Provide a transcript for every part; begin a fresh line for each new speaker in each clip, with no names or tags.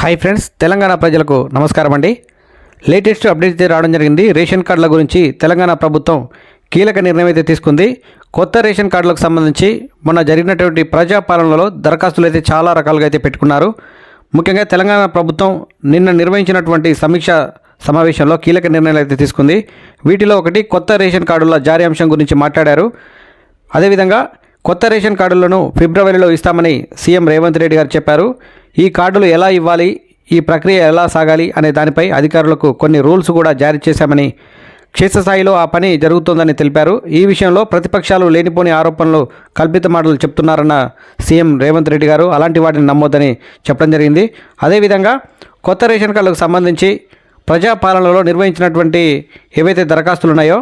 Hi friends Telangana ప్రజలకు నమస్కారం అండి. లేటెస్ట్ అప్డేట్ అయితే రావడం జరిగింది. రేషన్ కార్డుల గురించి తెలంగాణ ప్రభుత్వం కీలక నిర్ణయం అయితే తీసుకుంది. కొత్త రేషన్ కార్డులకు సంబంధించి మొన్న జరిగినటువంటి ప్రజాపాలనలో దరఖాస్తులు అయితే చాలా రకాలుగా అయితే పెట్టుకున్నారు. ముఖ్యంగా తెలంగాణ ప్రభుత్వం నిన్న నిర్వహించినటువంటి సమీక్ష సమావేశంలో కీలక నిర్ణయాలు అయితే తీసుకుంది. వీటిలో ఒకటి కొత్త రేషన్ కార్డుల జారీ అంశం గురించి మాట్లాడారు. అదేవిధంగా కొత్త రేషన్ కార్డులను ఫిబ్రవరిలో ఇస్తామని సీఎం రేవంత్ రెడ్డి గారు చెప్పారు. ఈ కార్డులు ఎలా ఇవ్వాలి? ఈ ప్రక్రియ ఎలా సాగాలి? అనే దానిపై అధికారులకు కొన్ని రూల్స్ కూడా జారీ చేశామని క్షేత్రస్థాయిలో ఆ పని జరుగుతోందని తెలిపారు. ఈ విషయంలో ప్రతిపక్షాలు లేనిపోని ఆరోపణలు కల్పిత మాటలు చెప్తున్నారన్న సీఎం రేవంత్ రెడ్డి గారు అలాంటి వాటిని నమ్మొద్దని చెప్పడం జరిగింది. అదేవిధంగా కొత్త రేషన్ కార్డులకు సంబంధించి ప్రజాపాలనలో నిర్వహించినటువంటి ఏవైతే దరఖాస్తులు ఉన్నాయో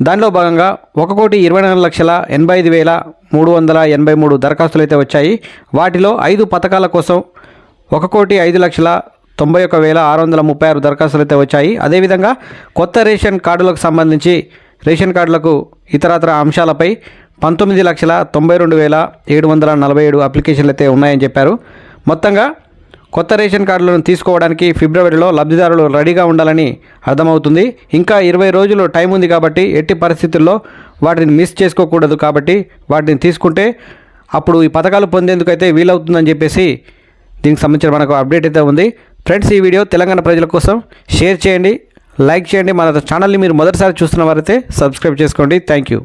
దానిలో భాగంగా ఒక కోటి ఇరవై నాలుగు లక్షల ఎనభై ఐదు వేల మూడు వందల ఎనభై మూడు దరఖాస్తులు అయితే వచ్చాయి. వాటిలో ఐదు పథకాల కోసం ఒక కోటి ఐదు లక్షల తొంభై ఒక వేల ఆరు వందల ముప్పై ఆరు దరఖాస్తులు అయితే వచ్చాయి. అదేవిధంగా కొత్త రేషన్ కార్డులకు సంబంధించి రేషన్ కార్డులకు ఇతరత్ర అంశాలపై పంతొమ్మిది లక్షల తొంభై రెండు వేల ఏడు వందల నలభై ఏడు అప్లికేషన్లు అయితే ఉన్నాయని చెప్పారు. మొత్తంగా కొత్త రేషన్ కార్డులను తీసుకోవడానికి ఫిబ్రవరిలో లబ్ధిదారులు రెడీగా ఉండాలని అర్థమవుతుంది. ఇంకా ఇరవై రోజులు టైం ఉంది కాబట్టి ఎట్టి పరిస్థితుల్లో వాటిని మిస్ చేసుకోకూడదు కాబట్టి వాటిని తీసుకుంటే అప్పుడు ఈ పథకాలు పొందేందుకైతే వీలవుతుందని చెప్పేసి దీనికి సంబంధించిన మనకు అప్డేట్ అయితే ఉంది. ఫ్రెండ్స్ ఈ వీడియో తెలంగాణ ప్రజల కోసం షేర్ చేయండి లైక్ చేయండి. మన ఛానల్ని మీరు మొదటిసారి చూస్తున్న వారైతే సబ్స్క్రైబ్ చేసుకోండి. Thank you.